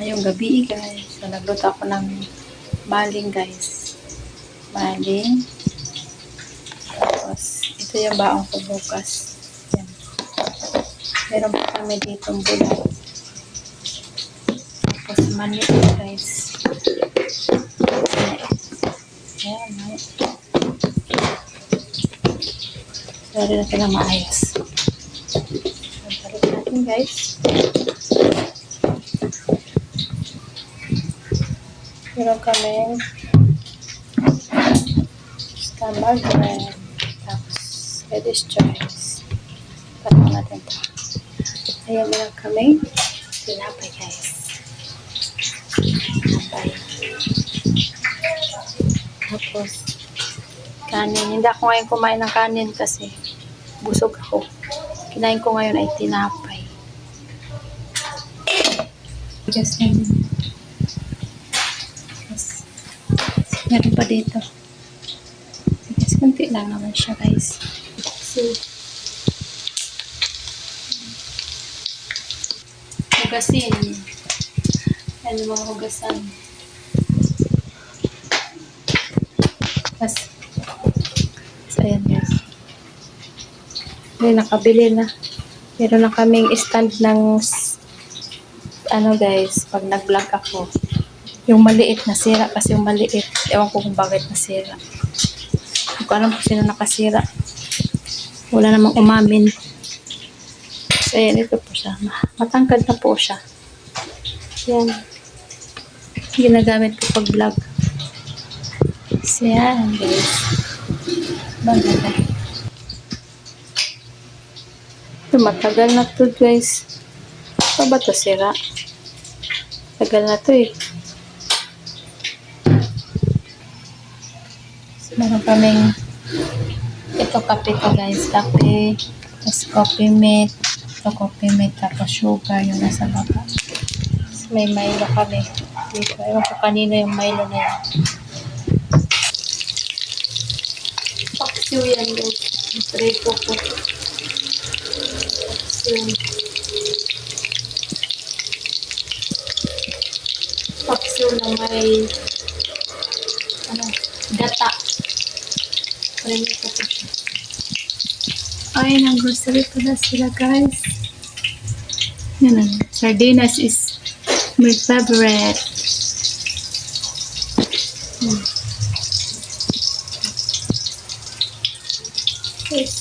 Ngayong gabi guys, so nagluto ako ng maling guys. Maling. Tapos, ito yung baong ko bukas. Yan. Meron pa kami dito bulat. Tapos mani guys. Ayan. Sorry natin na maayos. Balik natin guys. Meron kaming standard bread. Tapos, Swedish choice. Paano natin ito? Ayan, meron kaming tinapay, guys. Tinapay. Tapos, kanin. Hindi ako ngayon kumain ng kanin kasi busog ako. Kinain ko ngayon ay tinapay. Just kanin. Meron pa dito. Guys, kunti lang naman siya, guys. So, hugasin. Ano mga hugasan. Tapos, so, ayan guys. May nakabili na. Meron na kaming stand ng ano guys, pag nag-vlog ako. Yung maliit na sira kasi yung maliit. Ewan ko kung bakit nasira. Hindi ko alam kung sino nakasira. Wala namang umamin. So, ayan, ito po siya. Ma- Matangkad na po siya. Yan. Ginagamit ko pag vlog. So, yan, guys. Maganda. Ito, matagal na to, guys. Pa ba to sira? Tagal na to, eh. Meron kaming ito kape to, guys. Kape. Tapos coffee mate. Ito coffee mate. Tapos sugar yung nasa baba. Tapos may Milo kami. Dito. Ewan ko kanino yung Milo na yan. Paksiw yan, guys. Try ko po. Paksiw. Paksiw na may ano, gata. Nakalimit po siya. Ay, ng grocery pala sila guys. Yan ang sardinas is my favorite. Hmm. Yes.